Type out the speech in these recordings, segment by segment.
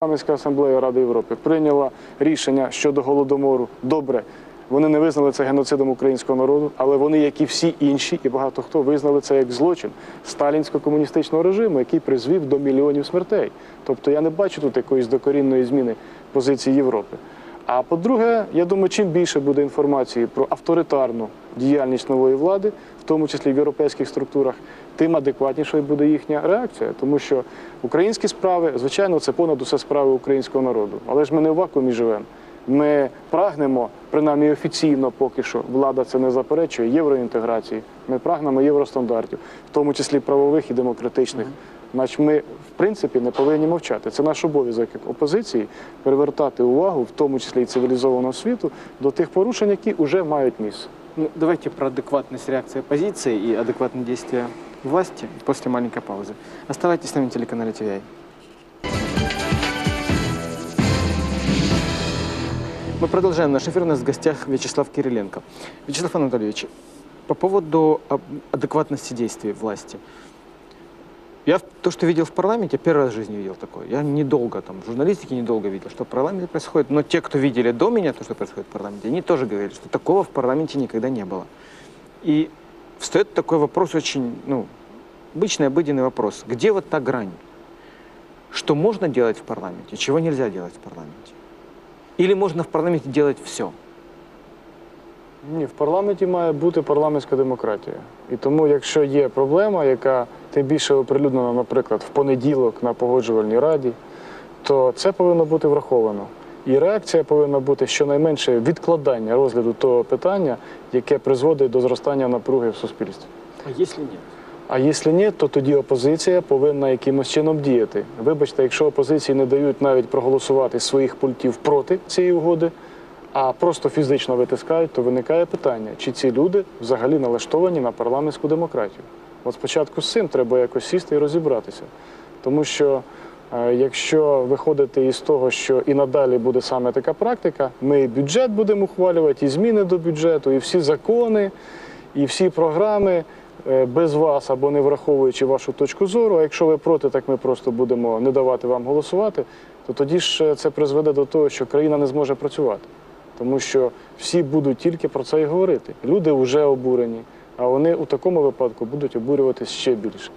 Парламентська асамблея Ради Європи прийняла рішення щодо голодомору. Добре, вони не визнали це геноцидом українського народу, але вони, як і всі інші, і багато хто визнали це як злочин сталінсько-комуністичного режиму, який призвів до мільйонів смертей. Тобто я не бачу тут якоїсь докорінної зміни позиції Європи. А по-друге, я думаю, чим більше буде інформації про авторитарну діяльність нової влади, в тому числі в європейських структурах, тим адекватнішою буде їхня реакція. Тому що українські справи, звичайно, це понад усе справи українського народу. Але ж ми не в вакуумі живемо. Ми прагнемо, принаймні офіційно, поки що влада це не заперечує, євроінтеграції. Ми прагнемо євростандартів, в тому числі правових і демократичних. Значить, ми, в принципі, не повинні мовчати. Це наш обов'язок як опозиції привертати увагу, в тому числі і цивілізованого світу, до тих порушень, які вже мають місце. Ну, давайте про адекватность реакции оппозиции и адекватные действия власти после маленькой паузы. Оставайтесь с нами на телеканале ТВИ. Мы продолжаем наш эфир. У нас в гостях Вячеслав Кириленко. Вячеслав Анатольевич, по поводу об- адекватности действий власти. Я то, что видел в парламенте, первый раз в жизни видел такое. Я недолго, там, в журналистике недолго видел, что в парламенте происходит. Но те, кто видели до меня то, что происходит в парламенте, они тоже говорили, что такого в парламенте никогда не было. И встает такой вопрос очень, ну, обычный, обыденный вопрос. Где вот та грань? Что можно делать в парламенте, чего нельзя делать в парламенте? Или можно в парламенте делать все? Ні, в парламенті має бути парламентська демократія. І тому, якщо є проблема, яка тим більше оприлюднена, наприклад, в понеділок на погоджувальній раді, то це повинно бути враховано. І реакція повинна бути щонайменше відкладання розгляду того питання, яке призводить до зростання напруги в суспільстві. А если нет? А якщо ні, то тоді опозиція повинна якимось чином діяти. Вибачте, якщо опозиції не дають навіть проголосувати своїх пультів проти цієї угоди, а просто фізично витискають, то виникає питання, чи ці люди взагалі налаштовані на парламентську демократію. От спочатку з цим треба якось сісти і розібратися. Тому що е, якщо виходити із того, що і надалі буде саме така практика, ми і бюджет будемо ухвалювати, і зміни до бюджету, і всі закони, і всі програми е, без вас або не враховуючи вашу точку зору. А якщо ви проти, так ми просто будемо не давати вам голосувати, то тоді ж е, це призведе до того, що країна не зможе працювати. Тому що всі будуть тільки про це і говорити. Люди вже обурені, а вони у такому випадку будуть обурюватися ще більше.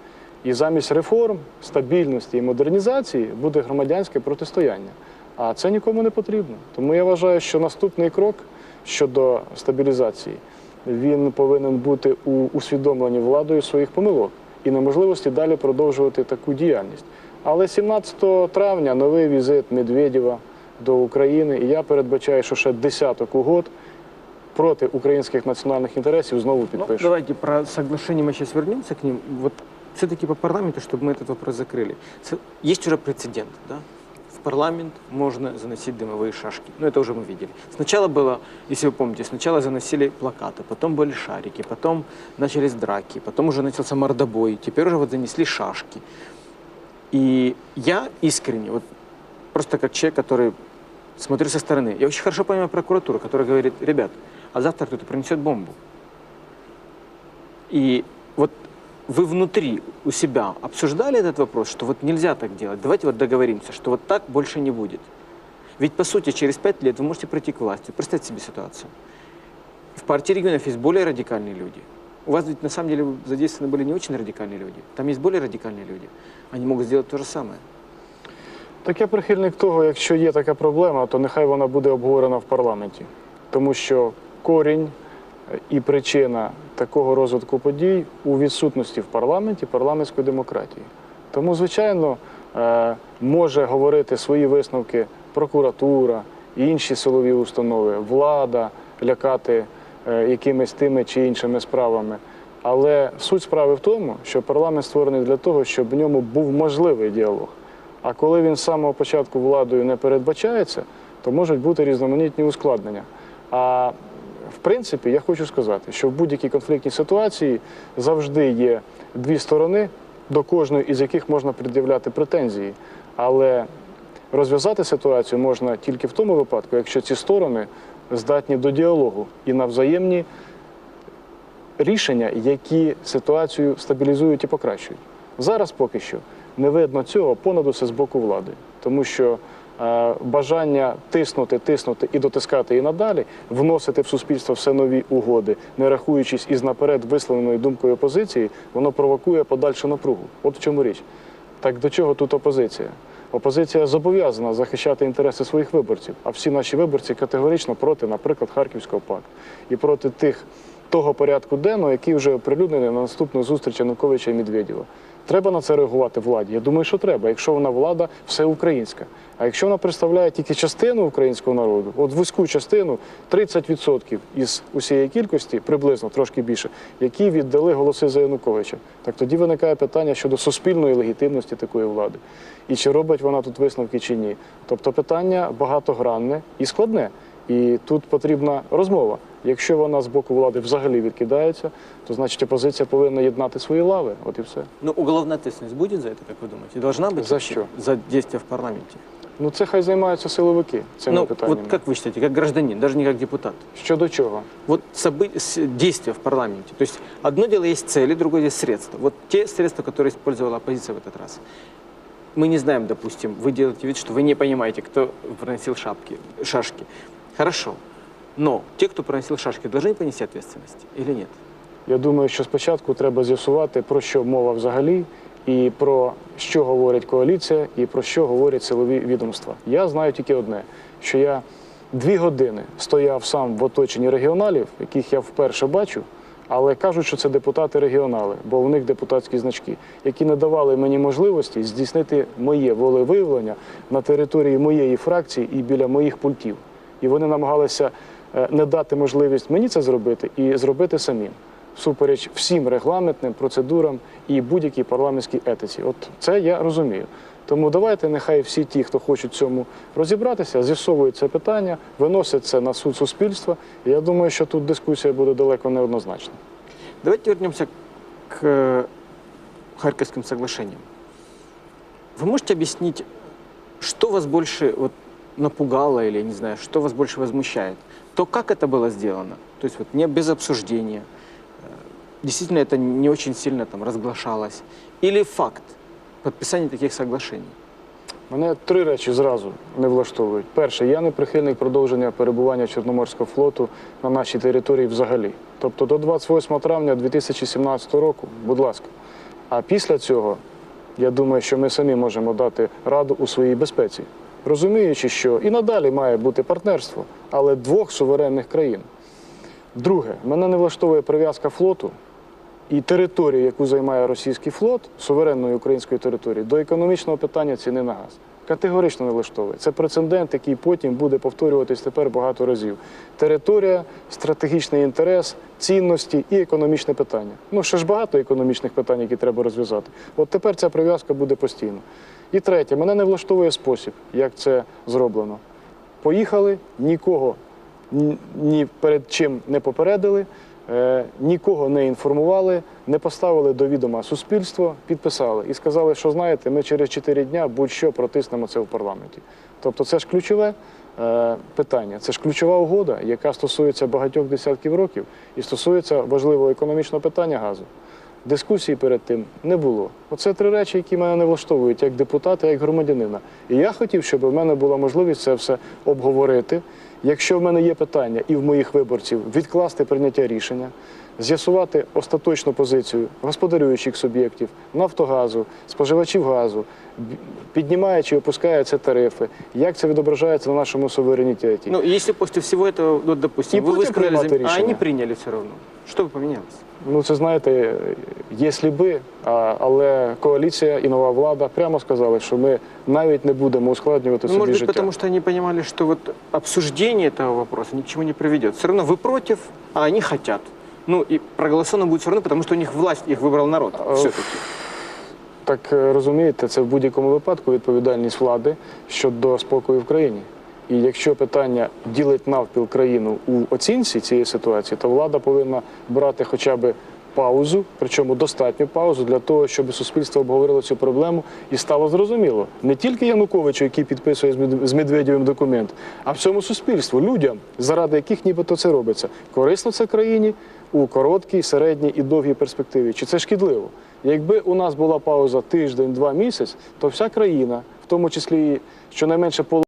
І замість реформ, стабільності і модернізації буде громадянське протистояння. А це нікому не потрібно. Тому я вважаю, що наступний крок щодо стабілізації він повинен бути у усвідомленні владою своїх помилок і неможливості далі продовжувати таку діяльність. Але 17 травня новий візит Медведєва до України, і я передбачаю, що ще десяток угод проти українських національних інтересів знову Ну, підпишуть. давайте про соглашение мы сейчас вернемся к ним. Вот все-таки по парламенту, чтобы мы этот вопрос закрыли. С- Есть уже прецедент, да? В парламент можно заносить дымовые шашки. Ну, это уже мы видели. Сначала было, если вы помните, сначала заносили плакаты, потом были шарики, потом начались драки, потом уже начался мордобой, теперь уже вот занесли шашки. И я искренне, вот просто как человек, который смотрю со стороны, я очень хорошо понимаю прокуратуру, которая говорит, ребят, а завтра кто-то принесет бомбу. И вот вы внутри у себя обсуждали этот вопрос, что вот нельзя так делать, давайте вот договоримся, что вот так больше не будет. Ведь, по сути, через пять лет вы можете прийти к власти. Представьте себе ситуацию. В партии регионов есть более радикальные люди. У вас ведь на самом деле задействованы были не очень радикальные люди. Там есть более радикальные люди. Они могут сделать то же самое. Так я прихильник того, якщо є така проблема, то нехай вона буде обговорена в парламенті. Тому що корінь е, і причина такого розвитку подій у відсутності в парламенті парламентської демократії. Тому, звичайно, е, може говорити свої висновки прокуратура, інші силові установи, влада, лякати е, якимись тими чи іншими справами. Але суть справи в тому, що парламент створений для того, щоб в ньому був можливий діалог. А коли він з самого початку владою не передбачається, то можуть бути різноманітні ускладнення. А в принципі, я хочу сказати, що в будь-якій конфліктній ситуації завжди є дві сторони, до кожної із яких можна пред'являти претензії. Але розв'язати ситуацію можна тільки в тому випадку, якщо ці сторони здатні до діалогу і на взаємні рішення, які ситуацію стабілізують і покращують. Зараз поки що не видно цього понад усе з боку влади. тому що е, бажання тиснути, тиснути і дотискати і надалі, вносити в суспільство все нові угоди, не рахуючись із наперед висловленою думкою опозиції, воно провокує подальшу напругу. От в чому річ. Так до чого тут опозиція? Опозиція зобов'язана захищати інтереси своїх виборців, а всі наші виборці категорично проти, наприклад, Харківського пакту і проти тих того порядку денного, який вже оприлюднений на наступну зустріч Януковича і Медведєва. Треба на це реагувати владі. Я думаю, що треба, якщо вона влада всеукраїнська. А якщо вона представляє тільки частину українського народу, от вузьку частину 30% із усієї кількості, приблизно трошки більше, які віддали голоси за Януковича, так тоді виникає питання щодо суспільної легітимності такої влади. І чи робить вона тут висновки чи ні. Тобто питання багатогранне і складне. І тут потрібна розмова. Якщо вона з боку влади взагалі відкидається, то значить опозиція повинна єднати свої лави. От і все. Ну, уголовная ответственность будет за это, как вы думаете? Должна быть? За вообще? что? За действия в парламенте. Ну це хай займаються силовики цими ну, питаннями. вот как вы считаете, как гражданин, даже не как депутат? Щодо чого? Вот собы- с- действия в парламенте. То есть одно дело есть цели, другое есть средства. Вот те средства, которые использовала оппозиция в этот раз. Мы не знаем, допустим, вы делаете вид, что вы не понимаете, кто проносил шапки, шашки. Хорошо. Но те, кто проносил шашки, должны понести ответственность или нет? Я думаю, що спочатку треба з'ясувати, про що мова взагалі, і про що говорить коаліція, і про що говорять силові відомства. Я знаю тільки одне: що я дві години стояв сам в оточенні регіоналів, яких я вперше бачу. Але кажуть, що це депутати-регіонали, бо у них депутатські значки, які не давали мені можливості здійснити моє волевиявлення на території моєї фракції і біля моїх пультів. І вони намагалися не дати можливість мені це зробити і зробити самим, всупереч всім регламентним процедурам і будь-якій парламентській етиці. От це я розумію. Тому давайте нехай всі ті, хто хочуть в цьому розібратися, з'ясовують це питання, виносять це на суд суспільства. І я думаю, що тут дискусія буде далеко неоднозначна. Давайте вернемся к э, Харьковским соглашениям. Вы можете объяснить, что вас больше вот, напугало или, не знаю, что вас больше возмущает? То, как это было сделано, то есть вот не без обсуждения, э, действительно это не очень сильно там разглашалось, или факт подписания таких соглашений? Мене три речі зразу не влаштовують. Перше, я не прихильник продовження перебування Чорноморського флоту на нашій території взагалі. Тобто до 28 травня 2017 року, будь ласка. А після цього я думаю, що ми самі можемо дати раду у своїй безпеці, розуміючи, що і надалі має бути партнерство, але двох суверенних країн. Друге, мене не влаштовує прив'язка флоту і території, яку займає російський флот, суверенної української території, до економічного питання ціни на газ. Категорично не влаштовує. Це прецедент, який потім буде повторюватись тепер багато разів. Територія, стратегічний інтерес, цінності і економічне питання. Ну, ще ж багато економічних питань, які треба розв'язати. От тепер ця прив'язка буде постійно. І третє, мене не влаштовує спосіб, як це зроблено. Поїхали, нікого ні- перед чим не попередили, е, нікого не інформували, не поставили до відома суспільство, підписали і сказали, що знаєте, ми через 4 дня будь-що протиснемо це в парламенті. Тобто це ж ключове е, питання, це ж ключова угода, яка стосується багатьох десятків років і стосується важливого економічного питання газу. Дискусії перед тим не було. Оце три речі, які мене не влаштовують як депутата, як громадянина. І я хотів, щоб в мене була можливість це все обговорити. Якщо в мене є питання і в моїх виборців відкласти прийняття рішення, з'ясувати остаточну позицію господарюючих суб'єктів, Нафтогазу, споживачів газу, б- піднімає чи опускаються тарифи, як це відображається на нашому суверенітеті. Ну, если после всего этого, вот, допустим, И вы потім высказали, приймати зам- а рішення. они приняли все равно, что бы поменялось? Ну, це знаєте, якщо би, а, але коаліція і нова влада прямо сказали, що ми навіть не будемо ускладнювати Ну, собі может быть, життя. потому что они понимали, что вот обсуждение этого вопроса ни к чему не приведет. Все равно вы против, а они хотят. Ну и проголосовано будет все равно, потому что у них власть, их выбрал народ. Все-таки. Так е, розумієте, це в будь-якому випадку відповідальність влади щодо спокою в країні. І якщо питання ділить навпіл країну у оцінці цієї ситуації, то влада повинна брати хоча б паузу, причому достатню паузу для того, щоб суспільство обговорило цю проблему і стало зрозуміло не тільки Януковичу, який підписує з Медведєвим документ, а всьому суспільству, людям, заради яких нібито це робиться. Корисно це країні у короткій, середній і довгій перспективі. Чи це шкідливо? Якби у нас була пауза тиждень, два місяць, то вся країна, в тому числі щонайменше половина